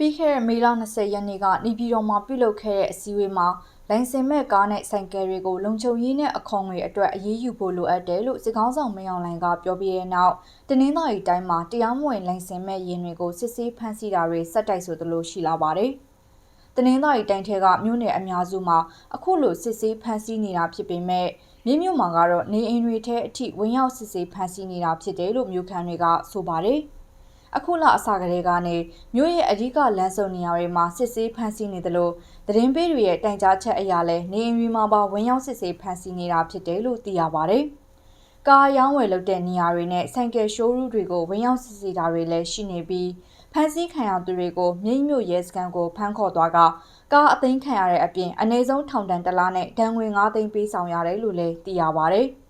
ပြီးခဲ့တဲ့မေလ20ရက်နေ့ကနေပြည်တော်မှာပြုလုပ်ခဲ့တဲ့အစည်းအဝေးမှာလိုင်စင်မဲ့ကားနဲ့ဆိုင်ကယ်တွေကိုလုံခြုံရေးနဲ့အခွန်ငွေအတွက်အရေးယူဖို့လိုအပ်တယ်လို့စစ်ကောင်းဆောင်မင်းအောင်လှိုင်ကပြောပြတဲ့နောက်တနင်္သာရီတိုင်းမှာတရားမဝင်လိုင်စင်မဲ့ယာဉ်တွေကိုစစ်ဆေးဖမ်းဆီးတာတွေစက်တိုက်ဆိုသလိုရှိလာပါတယ်။တနင်္သာရီတိုင်းထဲကမြို့နယ်အများစုမှာအခုလိုစစ်ဆေးဖမ်းဆီးနေတာဖြစ်ပေမဲ့မြင်းမြို့မှာကတော့နေအိမ်တွေထဲအထိဝင်ရောက်စစ်ဆေးဖမ်းဆီးနေတာဖြစ်တယ်လို့မြို့ခံတွေကဆိုပါတယ်။ အခုလအစကတည်းကနေမြို့ရဲ့အဓိကလမ်းစုံနေရာတွေမှာစစ်ဆေးဖမ်းဆီးနေတယ်လို့သတင်းပေးတွေရဲ့တိုင်ကြားချက်အရလဲနေအိမ်တွေမှာပါဝင်ရောက်စစ်ဆေးဖမ်းဆီးနေတာဖြစ်တယ်လို့သိရပါဗျ။ကားရောင်းဝယ်လုပ်တဲ့နေရာတွေနဲ့ဆိုင်ကယ်ရှိုးရူးတွေကိုဝင်ရောက်စစ်ဆေးတာတွေလည်းရှိနေပြီးဖမ်းဆီးခံရသူတွေကိုမြိတ်မြို့ရဲစခန်းကိုဖမ်းခေါ်သွားကကားအသိမ်းခံရတဲ့အပြင်အ ਨੇ ဆုံးထောင်ဒဏ်တစ်လနဲ့ဒဏ်ငွေ9သိန်းပေးဆောင်ရတယ်လို့လည်းသိရပါဗျ။